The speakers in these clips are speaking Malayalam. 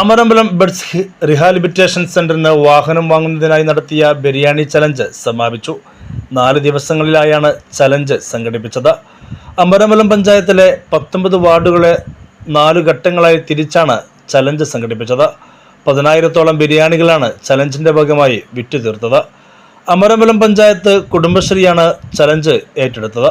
Amarambalam buds rehabilitation സെന്ററിന് വാഹനം വാങ്ങുന്നതിനായി നടത്തിയ ബിരിയാണി ചലഞ്ച് സമാപിച്ചു. നാല് ദിവസങ്ങളിലായാണ് ചലഞ്ച് സംഘടിപ്പിച്ചത്. അമരമ്പലം പഞ്ചായത്തിലെ പത്തൊമ്പത് വാർഡുകളെ നാല് ഘട്ടങ്ങളായി തിരിച്ചാണ് ചലഞ്ച് സംഘടിപ്പിച്ചത്. പതിനായിരത്തോളം ബിരിയാണികളാണ് ചലഞ്ചിന്റെ ഭാഗമായി വിറ്റുതീർത്തത്. അമരമ്പലം പഞ്ചായത്ത് കുടുംബശ്രീയാണ് ചലഞ്ച് ഏറ്റെടുത്തത്.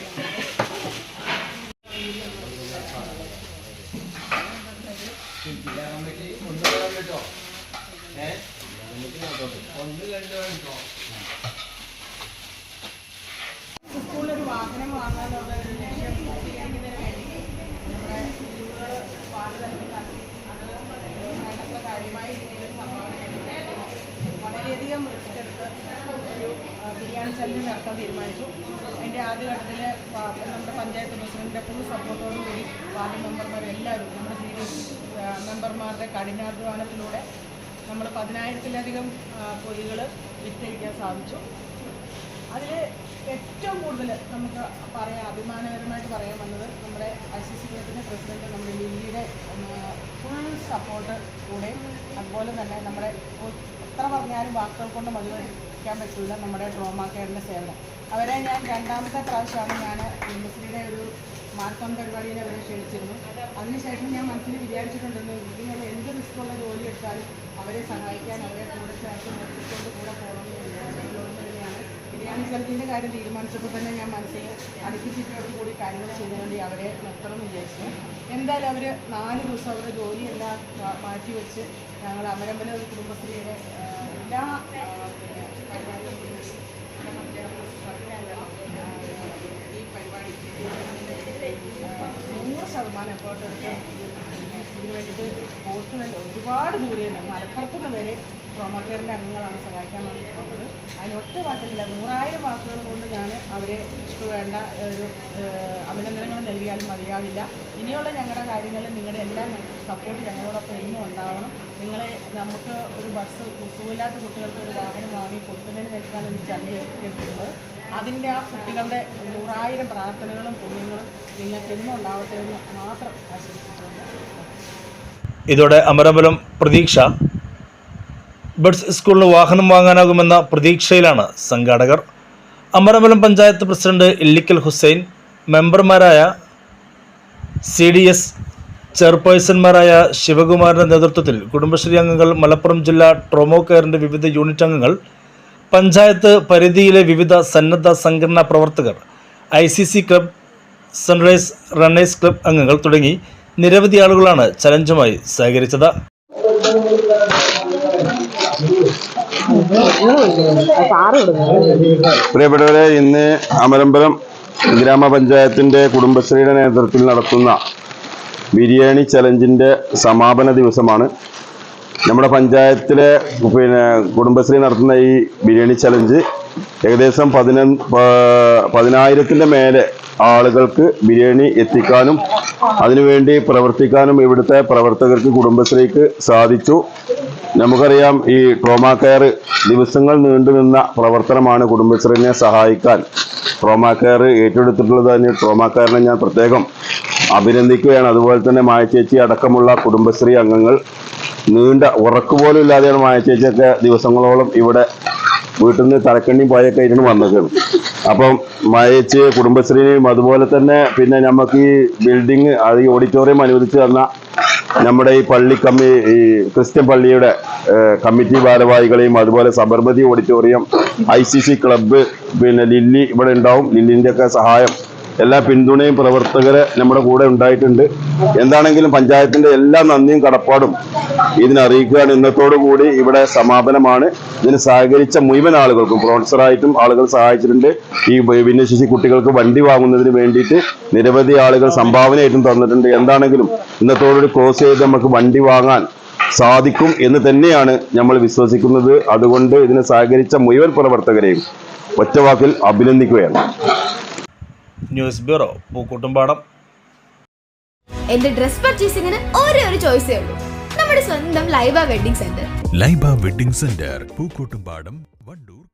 വാഹനം വാങ്ങാനുള്ള വേണ്ടി നമ്മുടെ സ്കൂളുകൾ പാടുതലത്തിൽ നടത്തി അത് വേണ്ടത്ര കാര്യമായ രീതിയിൽ സംഭാവന ചെയ്തിട്ടുണ്ട്. വളരെയധികം റിസ്ക് എടുത്ത് ഒരു ബിരിയാണി ചലഞ്ച് നടത്താൻ തീരുമാനിച്ചു അതിന്റെ ആദ്യഘട്ടത്തിൽ നമ്മുടെ പഞ്ചായത്ത് പ്രസിഡന്റിന്റെ ഫുൾ സപ്പോർട്ടോടു കൂടി വാർഡ് മെമ്പർമാർ എല്ലാവരും നമ്മുടെ ഡി മെമ്പർമാരുടെ കഠിനാധ്വാനത്തിലൂടെ നമ്മൾ പതിനായിരത്തിലധികം പൊതികൾ വിറ്റഴിക്കാൻ സാധിച്ചു. അതിൽ ഏറ്റവും കൂടുതൽ നമുക്ക് പറയാം അഭിമാനകരമായിട്ട് പറയാൻ വന്നത് നമ്മുടെ ഐ സി സി എഫിന്റെ പ്രസിഡന്റ് നമ്മുടെ ലില്ലിയുടെ ഫുൾ സപ്പോർട്ട് കൂടെ അതുപോലെ തന്നെ നമ്മുടെ എത്ര പറഞ്ഞാലും വാക്കുകൾ കൊണ്ട് മതിവരിക്കാൻ പറ്റില്ല നമ്മുടെ ട്രോമ കെയറിന്റെ സേവനം. അവരെ ഞാൻ രണ്ടാമത്തെ പ്രാവശ്യമാണ് ഞാൻ കുടുംബശ്രീയുടെ ഒരു മാർത്തോം പരിപാടിയിൽ അവരെ ക്ഷണിച്ചിരുന്നു. അതിനുശേഷം ഞാൻ മനസ്സിൽ വിചാരിച്ചിട്ടുണ്ടെന്ന് ഇങ്ങനെ എന്ത് റിസ്ക്കുള്ള ജോലി എടുത്താലും അവരെ സഹായിക്കാൻ അവരെ കൂടെ ചേർത്ത് നിർത്തിക്കൊണ്ട് കൂടെ പോകണമെന്ന് വിചാരിച്ചിട്ടുള്ളത് ബിരിയാണി സ്ഥലത്തിന്റെ കാര്യം തീരുമാനിച്ചപ്പോൾ തന്നെ ഞാൻ മനസ്സിൽ അടുപ്പിച്ചിട്ടോട് കൂടി കാര്യങ്ങൾ ചെയ്യാൻ വേണ്ടി അവരെ നിർത്തണമെന്ന് വിചാരിച്ചു. എന്തായാലും അവർ നാല് ദിവസം അവരുടെ ജോലിയെല്ലാം മാറ്റിവെച്ച് മാറ്റി വെച്ച് ഞങ്ങൾ അമരമ്പല കുടുംബശ്രീയുടെ എല്ലാ ആ, പിന്നെ പരിപാടികളും നമ്മുടെ പഞ്ചായത്ത് സർക്കാർ, ആ, ഈ പരിപാടി ആ, നൂറ് ശതമാനം എഫേർട്ട് എടുത്ത് ഇതിന് വേണ്ടിയിട്ട് പോസ്റ്റുകൾ ഒരുപാട് ദൂരെയുണ്ട് മലപ്പുറത്ത് നിന്ന് വരെ ട്രോമാക്കെയറിന്റെ അംഗങ്ങളാണ് സഹായിക്കാൻ വന്നിട്ടുള്ളത്. അതിനൊറ്റ വാക്കില്ല നൂറായിരം വാക്കുകൾ കൊണ്ട് ഞാൻ അവരെ വേണ്ട ഒരു അഭിനന്ദനങ്ങൾ നൽകിയാലും മതിയാവില്ല. ഇനിയുള്ള ഞങ്ങളുടെ കാര്യങ്ങളിൽ നിങ്ങളുടെ എല്ലാ സപ്പോർട്ട് ഞങ്ങളോടൊപ്പം ഇനിയും ഉണ്ടാവണം. നിങ്ങളെ നമുക്ക് ഒരു ബസ് സുഖമില്ലാത്ത കുട്ടികൾക്ക് ഒരു വാഹനം വാങ്ങി കൊടുക്കുന്നതിന് വേണ്ടിയിട്ടാണ് ഈ ചലഞ്ച് ഏറ്റെടുത്തിട്ടുള്ളത് അതിന്റെ ആ കുട്ടികളുടെ നൂറായിരം പ്രാർത്ഥനകളും പുണ്യങ്ങളും നിങ്ങൾക്ക് എന്നും ഉണ്ടാവട്ടെ എന്ന് മാത്രം ആശംസിച്ചുകൊണ്ട് ഇതോടെ അമരമ്പലം പ്രതീക്ഷ. ബഡ്സ് സ്കൂളിന് വാഹനം വാങ്ങാനാകുമെന്ന പ്രതീക്ഷയിലാണ് സംഘാടകർ. അമരമ്പലം പഞ്ചായത്ത് പ്രസിഡന്റ് ഇല്ലിക്കൽ ഹുസൈൻ മെമ്പർമാരായ സി ഡി എസ് ചെയർപേഴ്സൺമാരായ ശിവകുമാറിന്റെ നേതൃത്വത്തിൽ കുടുംബശ്രീ അംഗങ്ങൾ മലപ്പുറം ജില്ലാ ട്രോമോ കെയറിന്റെ വിവിധ യൂണിറ്റ് അംഗങ്ങൾ പഞ്ചായത്ത് പരിധിയിലെ വിവിധ സന്നദ്ധ സംഘടനാ പ്രവർത്തകർ I C C club sunrise runners club അംഗങ്ങൾ തുടങ്ങി നിരവധി ആളുകളാണ് ചലഞ്ചുമായി സഹകരിച്ചത്. പ്രിയപ്പെട്ടവരെ ഇന്ന് അമരമ്പലം ഗ്രാമപഞ്ചായത്തിന്റെ കുടുംബശ്രീയുടെ നേതൃത്വത്തിൽ നടത്തുന്ന ബിരിയാണി ചലഞ്ചിന്റെ സമാപന ദിവസമാണ്. നമ്മുടെ പഞ്ചായത്തിലെ പിന്നെ കുടുംബശ്രീ നടത്തുന്ന ഈ ബിരിയാണി ചലഞ്ച് ഏകദേശം പതിന പതിനായിരത്തിന്റെ മേലെ ആളുകൾക്ക് ബിരിയാണി എത്തിക്കാനും അതിനുവേണ്ടി പ്രവർത്തിക്കാനും ഇവിടുത്തെ പ്രവർത്തകർക്ക് കുടുംബശ്രീക്ക് സാധിച്ചു. നമുക്കറിയാം ഈ ട്രോമാ കെയർ ദിവസങ്ങൾ നീണ്ടുനിന്ന പ്രവർത്തനമാണ് കുടുംബശ്രീനെ സഹായിക്കാൻ. ട്രോമാ കെയർ ഏറ്റെടുത്തിട്ടുള്ളത് തന്നെ ട്രോമാ കെയറിനെ ഞാൻ പ്രത്യേകം അഭിനന്ദിക്കുകയാണ്. അതുപോലെ തന്നെ മായച്ചേച്ചി അടക്കമുള്ള കുടുംബശ്രീ അംഗങ്ങൾ നീണ്ട ഉറക്കുപോലും ഇല്ലാതെയാണ് മായച്ചേച്ചിയൊക്കെ ദിവസങ്ങളോളം ഇവിടെ വീട്ടിൽ നിന്ന് തലക്കണ്ണിയും പോയൊക്കെ ആയിട്ടാണ് വന്നത്. അപ്പം മയച്ച് കുടുംബശ്രീയും അതുപോലെ തന്നെ പിന്നെ നമുക്ക് ഈ ബിൽഡിങ് അത് ഈ ഓഡിറ്റോറിയം അനുവദിച്ചു തന്ന നമ്മുടെ ഈ പള്ളി കമ്മി ഈ ക്രിസ്ത്യൻ പള്ളിയുടെ കമ്മിറ്റി ഭാരവാഹികളെയും അതുപോലെ സബർമതി ഓഡിറ്റോറിയം ഐ ക്ലബ്ബ് പിന്നെ ലില്ലി ഇവിടെ ഉണ്ടാവും. ലില്ലിന്റെ ഒക്കെ സഹായം എല്ലാ പിന്തുണയും പ്രവർത്തകര് നമ്മുടെ കൂടെ ഉണ്ടായിട്ടുണ്ട്. എന്താണെങ്കിലും പഞ്ചായത്തിന്റെ എല്ലാ നന്ദിയും കടപ്പാടും ഇതിനറിയിക്കുകയാണ് ഇന്നത്തോടു കൂടി ഇവിടെ സമാപനമാണ്. ഇതിന് സഹകരിച്ച മുഴുവൻ ആളുകൾക്കും സ്പോൺസറായിട്ടും ആളുകൾ സഹായിച്ചിട്ടുണ്ട്. ഈ ഭിന്നശേഷി കുട്ടികൾക്ക് വണ്ടി വാങ്ങുന്നതിന് വേണ്ടിയിട്ട് നിരവധി ആളുകൾ സംഭാവനയായിട്ടും തന്നിട്ടുണ്ട്. എന്താണെങ്കിലും ഇന്നത്തോടുകൂടി ക്ലോസ് ചെയ്ത് നമുക്ക് വണ്ടി വാങ്ങാൻ സാധിക്കും എന്ന് തന്നെയാണ് നമ്മൾ വിശ്വസിക്കുന്നത്. അതുകൊണ്ട് ഇതിനെ സഹകരിച്ച മുഴുവൻ പ്രവർത്തകരെയും ഒറ്റവാക്കിൽ അഭിനന്ദിക്കുകയാണ്. News bureau Pookkottumpadam. എന്റെ ഡ്രസ് പർച്ചേസിംഗിന് ഒരേ ഒരു ചോയ്സേ ഉള്ളൂ. നമ്മുടെ സ്വന്തം Laiba wedding centre Laiba wedding centre Pookkottumpadam Wandoor.